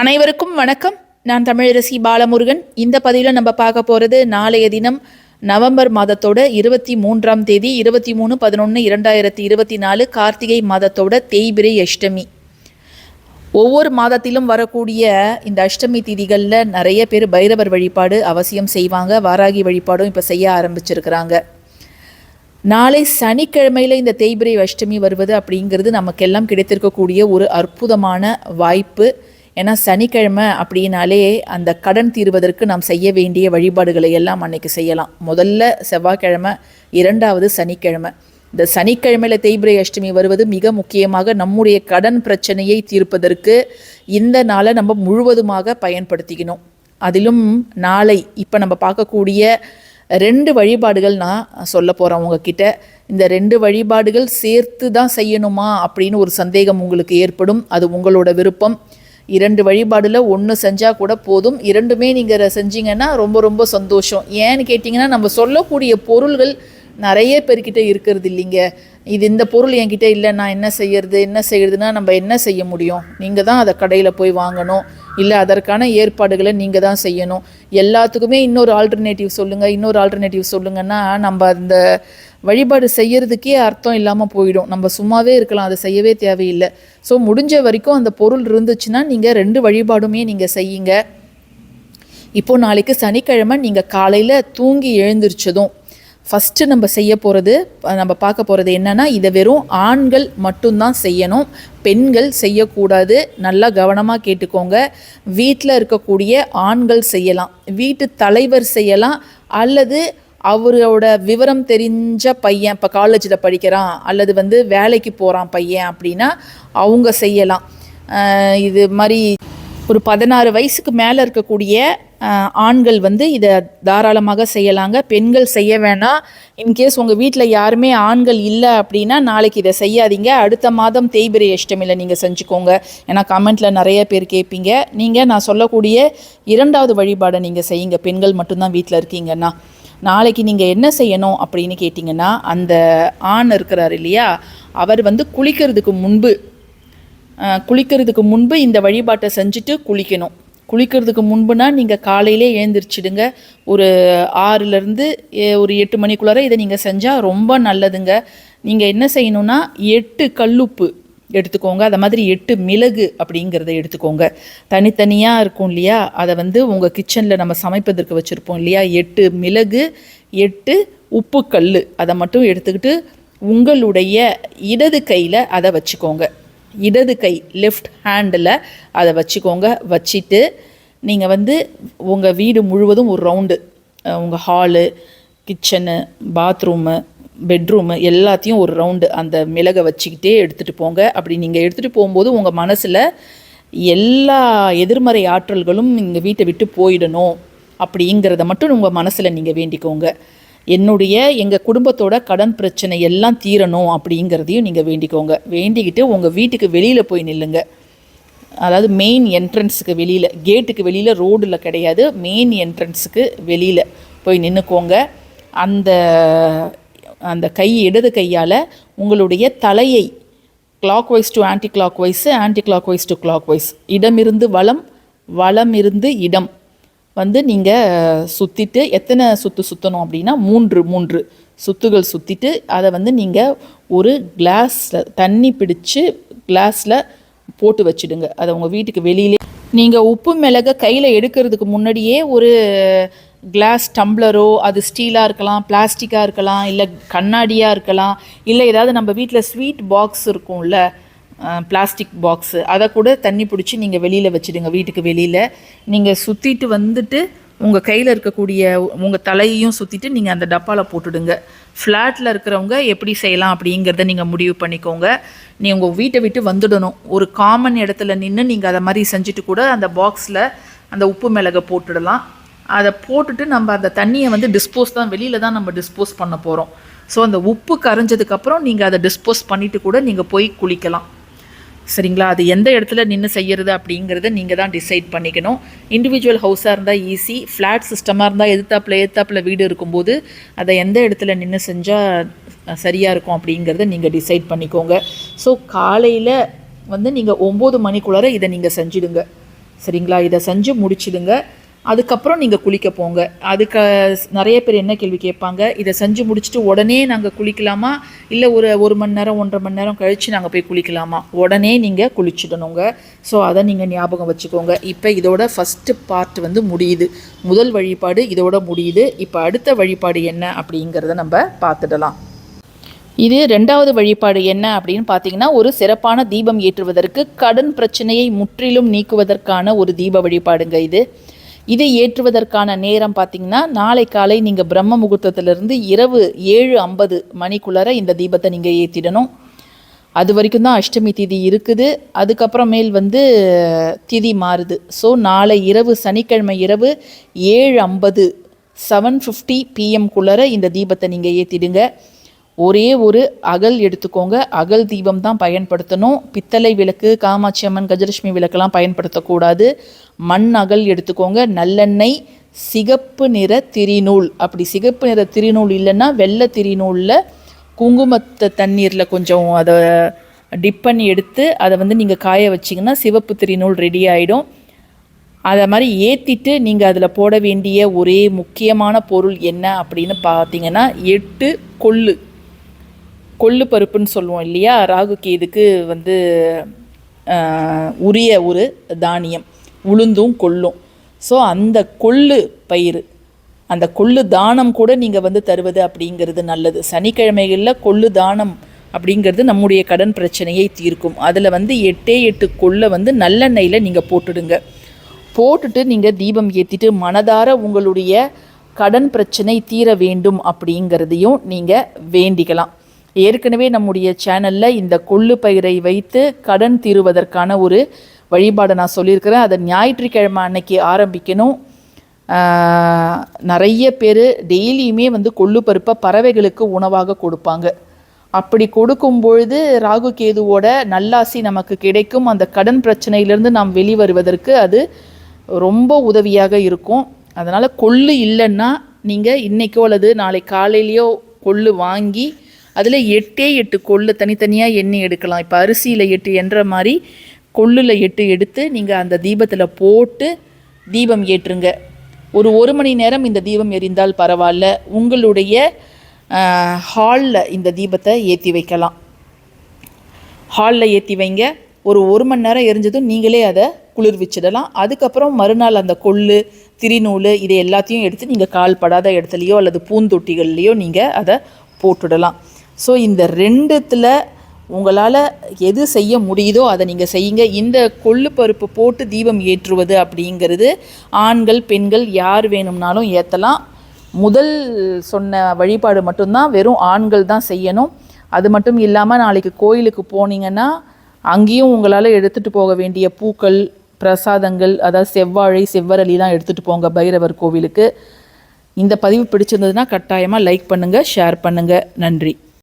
அனைவருக்கும் வணக்கம். நான் தமிழரசி பாலமுருகன். இந்த பதிவில் நம்ம பார்க்க போகிறது நாளைய தினம் நவம்பர் மாதத்தோட இருபத்தி மூன்றாம் தேதி இருபத்தி மூணு பதினொன்று இரண்டாயிரத்தி இருபத்தி நாலு கார்த்திகை மாதத்தோட தேய்பிரை அஷ்டமி. ஒவ்வொரு மாதத்திலும் வரக்கூடிய இந்த அஷ்டமி திதிகளில் நிறைய பேர் பைரவர் வழிபாடு அவசியம் செய்வாங்க. வாராகி வழிபாடும் இப்போ செய்ய ஆரம்பிச்சிருக்கிறாங்க. நாளை சனிக்கிழமையில் இந்த தேய்பிரை அஷ்டமி வருவது அப்படிங்கிறது நமக்கெல்லாம் கிடைத்திருக்கக்கூடிய ஒரு அற்புதமான வாய்ப்பு. ஏன்னா சனிக்கிழமை அப்படின்னாலே அந்த கடன் தீர்வதற்கு நாம் செய்ய வேண்டிய வழிபாடுகளை எல்லாம் அன்னைக்கு செய்யலாம். முதல்ல செவ்வாய்க்கிழமை இரண்டாவது சனிக்கிழமை. இந்த சனிக்கிழமையில் தேய்பிரை அஷ்டமி வருவது மிக முக்கியமாக நம்முடைய கடன் பிரச்சனையை தீர்ப்பதற்கு இந்த நாளை நம்ம முழுவதுமாக பயன்படுத்திக்கணும். அதிலும் நாளை இப்போ நம்ம பார்க்கக்கூடிய ரெண்டு வழிபாடுகள் நான் சொல்ல போகிறேன் உங்ககிட்ட. இந்த ரெண்டு வழிபாடுகள் சேர்த்து தான் செய்யணுமா அப்படின்னு ஒரு சந்தேகம் உங்களுக்கு ஏற்படும். அது உங்களோட விருப்பம். இரண்டு வழிபாடில் ஒன்று செஞ்சால் கூட போதும். இரண்டுமே நீங்கள் செஞ்சீங்கன்னா ரொம்ப ரொம்ப சந்தோஷம். ஏன்னு கேட்டிங்கன்னா நம்ம சொல்லக்கூடிய பொருள்கள் நிறைய பேர்கிட்ட இருக்கிறது இல்லைங்க. இது இந்த பொருள் என்கிட்ட இல்லை நான் என்ன செய்யறது என்ன செய்யறதுன்னா நம்ம என்ன செய்ய முடியும்? நீங்கள் தான் அதை கடையில் போய் வாங்கணும். இல்லை அதற்கான ஏற்பாடுகளை நீங்கள் தான் செய்யணும். எல்லாத்துக்குமே இன்னொரு ஆல்டர்னேட்டிவ் சொல்லுங்கள் இன்னொரு ஆல்டர்னேட்டிவ் சொல்லுங்கன்னா நம்ம அந்த வழிபாடு செய்யறதுக்கே அர்த்தம் இல்லாமல் போயிடும். நம்ம சும்மாவே இருக்கலாம் அதை செய்யவே தேவையில்லை. ஸோ முடிஞ்ச வரைக்கும் அந்த பொருள் இருந்துச்சுன்னா நீங்கள் ரெண்டு வழிபாடுமே நீங்கள் செய்யுங்க. இப்போது நாளைக்கு சனிக்கிழமை நீங்கள் காலையில் தூங்கி எழுந்திரிச்சதும் ஃபஸ்ட்டு நம்ம செய்ய போகிறது நம்ம பார்க்க போகிறது என்னென்னா இதை வெறும் ஆண்கள் மட்டும்தான் செய்யணும். பெண்கள் செய்யக்கூடாது. நல்லா கவனமாக கேட்டுக்கோங்க. வீட்டில் இருக்கக்கூடிய ஆண்கள் செய்யலாம். வீட்டு தலைவர் செய்யலாம். அல்லது அவரோட விவரம் தெரிஞ்ச பையன் இப்போ காலேஜில் படிக்கிறான் அல்லது வந்து வேலைக்கு போகிறான் பையன் அப்படின்னா அவங்க செய்யலாம். இது மாதிரி ஒரு பதினாறு வயசுக்கு மேலே இருக்கக்கூடிய ஆண்கள் வந்து இதை தாராளமாக செய்யலாங்க. பெண்கள் செய்ய வேணாம். இன்கேஸ் உங்கள் வீட்டில் யாருமே ஆண்கள் இல்லை அப்படின்னா நாளைக்கு இதை செய்யாதீங்க. அடுத்த மாதம் தேய்பிரை அஷ்டமியில் நீங்கள் செஞ்சுக்கோங்க. ஏன்னா கமெண்ட்டில் நிறைய பேர் கேட்பீங்க. நீங்கள் நான் சொல்லக்கூடிய இரண்டாவது வழிபாடை நீங்கள் செய்யுங்க. பெண்கள் மட்டும்தான் வீட்டில் இருக்கீங்கன்னா. நாளைக்கு நீங்கள் என்ன செய்யணும் அப்படின்னு கேட்டிங்கன்னா அந்த ஆண் இருக்கிறார் இல்லையா அவர் வந்து குளிக்கிறதுக்கு முன்பு குளிக்கிறதுக்கு முன்பு இந்த வழிபாட்டை செஞ்சுட்டு குளிக்கணும். குளிக்கிறதுக்கு முன்புனா நீங்கள் காலையிலே எழுந்திரிச்சிடுங்க. ஒரு ஆறுலேருந்து ஒரு எட்டு மணிக்குள்ளார இதை நீங்கள் செஞ்சால் ரொம்ப நல்லதுங்க. நீங்கள் என்ன செய்யணும்னா எட்டு கல்லுப்பு எடுத்துக்கோங்க. அதை மாதிரி எட்டு மிளகு அப்படிங்கிறத எடுத்துக்கோங்க. தனித்தனியாக இருக்கும் இல்லையா? அதை வந்து உங்கள் கிச்சனில் நம்ம சமைப்பதற்கு வச்சுருப்போம் இல்லையா? எட்டு மிளகு எட்டு உப்பு கல் அதை மட்டும் எடுத்துக்கிட்டு உங்களுடைய இடது கையில் அதை வச்சுக்கோங்க. இடது கை லெஃப்ட் ஹேண்டில் அதை வச்சுக்கோங்க. வச்சுட்டு நீங்கள் வந்து உங்கள் வீடு முழுவதும் ஒரு ரவுண்டு உங்கள் ஹாலு கிச்சனு பாத்ரூமு பெட்ரூமு எல்லாத்தையும் ஒரு ரவுண்டு அந்த மிளகை வச்சுக்கிட்டே எடுத்துகிட்டு போங்க. அப்படி நீங்கள் எடுத்துகிட்டு போகும்போது உங்கள் மனசில் எல்லா எதிர்மறை ஆற்றல்களும் இந்த வீட்டை விட்டு போயிடணும். அப்படிங்கிறத மட்டும் உங்கள் மனசில் நீங்கள் வேண்டிக்கோங்க. என்னுடைய எங்கள் குடும்பத்தோட கடன் பிரச்சனை எல்லாம் தீரணும் அப்படிங்கிறதையும் நீங்கள் வேண்டிக்கோங்க. வேண்டிக்கிட்டு உங்கள் வீட்டுக்கு வெளியில் போய் நில்லுங்க. அதாவது மெயின் என்ட்ரன்ஸுக்கு வெளியில் கேட்டுக்கு வெளியில் ரோடில் கிடையாது. மெயின் என்ட்ரன்ஸுக்கு வெளியில் போய் நின்றுக்கோங்க அந்த அந்த கை இடது கையால் உங்களுடைய தலையை clockwise to anticlockwise anticlockwise to clockwise இடமிருந்து வளம் வளம் இருந்து இடம். வந்து நீங்கள் சுற்றிட்டு எத்தனை சுற்று சுற்றணும் அப்படின்னா மூன்று மூன்று சுத்துகள் சுற்றிட்டு அதை வந்து நீங்கள் ஒரு கிளாஸில் தண்ணி பிடிச்சி கிளாஸில் போட்டு வச்சிடுங்க. அதை உங்கள் வீட்டுக்கு வெளியிலே. நீங்கள் உப்பு மிளகை கையில் எடுக்கிறதுக்கு முன்னாடியே ஒரு கிளாஸ் டம்ளரோ அது ஸ்டீலாக இருக்கலாம் பிளாஸ்டிக்காக இருக்கலாம் இல்லை கண்ணாடியாக இருக்கலாம் இல்லை ஏதாவது நம்ம வீட்டில் ஸ்வீட் பாக்ஸ் இருக்கும்ல பிளாஸ்டிக் பாக்ஸு அதை கூட தண்ணி பிடிச்சி நீங்கள் வெளியில் வச்சுடுங்க வீட்டுக்கு வெளியில். நீங்கள் சுற்றிட்டு வந்துட்டு உங்கள் கையில் இருக்கக்கூடிய உங்கள் தலையையும் சுற்றிட்டு நீங்கள் அந்த டப்பாவில் போட்டுடுங்க. ஃப்ளாட்டில் இருக்கிறவங்க எப்படி செய்யலாம் அப்படிங்கிறத நீங்கள் முடிவு பண்ணிக்கோங்க. நீ உங்கள் வீட்டை விட்டு வந்துடணும். ஒரு காமன் இடத்துல நின்று நீங்கள் அதை மாதிரி செஞ்சுட்டு கூட அந்த பாக்ஸில் அந்த உப்பு மிளகை போட்டுடலாம். அதை போட்டுட்டு நம்ம அந்த தண்ணியை வந்து டிஸ்போஸ் தான் வெளியில் தான் நம்ம டிஸ்போஸ் பண்ண போகிறோம் ஸோ அந்த உப்பு கரைஞ்சதுக்கப்புறம் நீங்கள் அதை டிஸ்போஸ் பண்ணிவிட்டு கூட நீங்கள் போய் குளிக்கலாம். சரிங்களா? அது எந்த இடத்துல நின்று செய்யறது அப்படிங்கிறத நீங்கள் தான் டிசைட் பண்ணிக்கணும். இண்டிவிஜுவல் ஹவுஸாக இருந்தால் ஈஸி ஃப்ளாட் சிஸ்டமாக இருந்தால் எதிர்த்தாப்பில் எதிர்த்தாப்பில் வீடு இருக்கும்போது அதை எந்த இடத்துல நின்று செஞ்சால் சரியாக இருக்கும் அப்படிங்கிறத நீங்கள் டிசைட் பண்ணிக்கோங்க. ஸோ காலையில் வந்து நீங்கள் ஒம்பது மணிக்குள்ளார இதை நீங்கள் செஞ்சிடுங்க. சரிங்களா? இதை செஞ்சு முடிச்சிடுங்க. அதுக்கப்புறம் நீங்கள் குளிக்க போங்க. அதுக்கு நிறைய பேர் என்ன கேள்வி கேட்பாங்க? இதை செஞ்சு முடிச்சுட்டு உடனே நாங்கள் குளிக்கலாமா? இல்லை ஒரு ஒரு மணி நேரம் ஒன்றரை மணி நேரம் கழித்து நாங்கள் போய் குளிக்கலாமா? உடனே நீங்கள் குளிச்சிடணுங்க. ஸோ அதை நீங்கள் ஞாபகம் வச்சுக்கோங்க. இப்போ இதோட ஃபஸ்ட்டு பார்ட் வந்து முடியுது. முதல் வழிபாடு இதோட முடியுது. இப்போ அடுத்த வழிபாடு என்ன அப்படிங்கிறத நம்ம பார்த்துடலாம். இது ரெண்டாவது வழிபாடு என்ன அப்படின்னு பார்த்தீங்கன்னா ஒரு சிறப்பான தீபம் ஏற்றுவதற்கு கடன் பிரச்சனையை முற்றிலும் நீக்குவதற்கான ஒரு தீப வழிபாடுங்க இது. இதை ஏற்றுவதற்கான நேரம் பார்த்தீங்கன்னா நாளை காலை நீங்கள் பிரம்ம முகூர்த்தத்திலிருந்து இரவு ஏழு ஐம்பது மணிக்குள்ளார இந்த தீபத்தை நீங்கள் ஏற்றிடணும் அது வரைக்கும் தான் அஷ்டமி திதி இருக்குது. அதுக்கப்புறமேல் வந்து திதி மாறுது. ஸோ நாளை இரவு சனிக்கிழமை இரவு ஏழு ஐம்பது செவன் ஃபிஃப்டி பிஎம்குள்ளார இந்த தீபத்தை நீங்கள் ஏற்றிடுங்க ஒரே ஒரு அகல் எடுத்துக்கோங்க. அகல் தீபம் தான் பயன்படுத்தணும். பித்தளை விளக்கு காமாட்சி அம்மன் கஜலட்சுமி விளக்கெல்லாம் பயன்படுத்தக்கூடாது. மண் அகல் எடுத்துக்கோங்க. நல்லெண்ணெய் சிகப்பு நிற திரிநூல். அப்படி சிகப்பு நிற திரிநூல் இல்லைன்னா வெள்ளை திரிநூலில் குங்குமத்தை தண்ணீரில் கொஞ்சம் அதை டிப் பண்ணி எடுத்து அதை வந்து நீங்கள் காய வச்சிங்கன்னா சிவப்பு திரிநூல் ரெடி ஆகிடும் அதை மாதிரி ஏற்றிட்டு நீங்கள் அதில் போட வேண்டிய ஒரே முக்கியமான பொருள் என்ன அப்படின்னு பார்த்தீங்கன்னா எட்டு கொள்ளு. கொள்ளு பருப்புன்னு சொல்லுவோம் இல்லையா? ராகுக்கு இதுக்கு வந்து உரிய ஒரு தானியம். உளுந்தும் கொள்ளும். ஸோ அந்த கொள்ளு பயிர் அந்த கொள்ளு தானம் கூட நீங்கள் வந்து தருவது அப்படிங்கிறது நல்லது. சனிக்கிழமைகளில் கொள்ளு தானம் அப்படிங்கிறது நம்முடைய கடன் பிரச்சனையை தீர்க்கும். அதில் வந்து எட்டே எட்டு கொள்ளை வந்து நல்லெண்ணெயில் நீங்கள் போட்டுடுங்க. போட்டுட்டு நீங்கள் தீபம் ஏற்றிட்டு மனதார உங்களுடைய கடன் பிரச்சனை தீர வேண்டும் அப்படிங்கிறதையும் நீங்கள் வேண்டிக்கலாம். ஏற்கனவே நம்முடைய சேனலில் இந்த கொள்ளு பயிரை வைத்து கடன் தீருவதற்கான ஒரு வழிபாடை நான் சொல்லியிருக்கிறேன். அதை ஞாயிற்றுக்கிழமை அன்னைக்கு ஆரம்பிக்கணும். நிறைய பேர் டெய்லியுமே வந்து கொள்ளு பருப்பை பறவைகளுக்கு உணவாக கொடுப்பாங்க. அப்படி கொடுக்கும் பொழுது ராகு கேதுவோட நல்லாசி நமக்கு கிடைக்கும். அந்த கடன் பிரச்சனையிலிருந்து நாம் வெளிவருவதற்கு அது ரொம்ப உதவியாக இருக்கும். அதனால் கொள்ளு இல்லைன்னா நீங்கள் இன்றைக்கோ அல்லது நாளை காலையிலையோ கொள்ளு வாங்கி அதில் எட்டே எட்டு கொள்ளு தனித்தனியாக எண்ணி எடுக்கலாம். இப்போ அரிசியில் எட்டு என்ற மாதிரி கொள்ளில் எட்டு எடுத்து நீங்கள் அந்த தீபத்தில் போட்டு தீபம் ஏற்றுங்க. ஒரு ஒரு மணி நேரம் இந்த தீபம் எரிந்தால் பரவாயில்ல. உங்களுடைய ஹாலில் இந்த தீபத்தை ஏற்றி வைக்கலாம். ஹாலில் ஏற்றி வைங்க. ஒரு ஒரு மணி நேரம் எரிஞ்சதும் நீங்களே அதை குளிர்விச்சிடலாம் அதுக்கப்புறம் மறுநாள் அந்த கொள்ளு திரிநூல் இது எல்லாத்தையும் எடுத்து நீங்கள் கால் படாத இடத்துலையோ அல்லது பூந்தொட்டிகள்லையோ நீங்கள் அதை போட்டுடலாம். ஸோ இந்த ரெண்டுத்தில் உங்களால் எது செய்ய முடியுதோ அதை நீங்கள் செய்யுங்க. இந்த கொள்ளு பருப்பு போட்டு தீபம் ஏற்றுவது அப்படிங்கிறது ஆண்கள் பெண்கள் யார் வேணும்னாலும் ஏற்றலாம் முதல் சொன்ன வழிபாடு மட்டும்தான் வெறும் ஆண்கள் தான் செய்யணும். அது மட்டும் இல்லாமல் நாளைக்கு கோயிலுக்கு போனீங்கன்னா அங்கேயும் உங்களால் எடுத்துகிட்டு போக வேண்டிய பூக்கள் பிரசாதங்கள் அதாவது செவ்வாழை செவ்வரளிலாம் எடுத்துகிட்டு போங்க பைரவர் கோவிலுக்கு. இந்த பதிவு பிடிச்சிருந்ததுன்னா கட்டாயமாக லைக் பண்ணுங்கள் ஷேர் பண்ணுங்கள் நன்றி.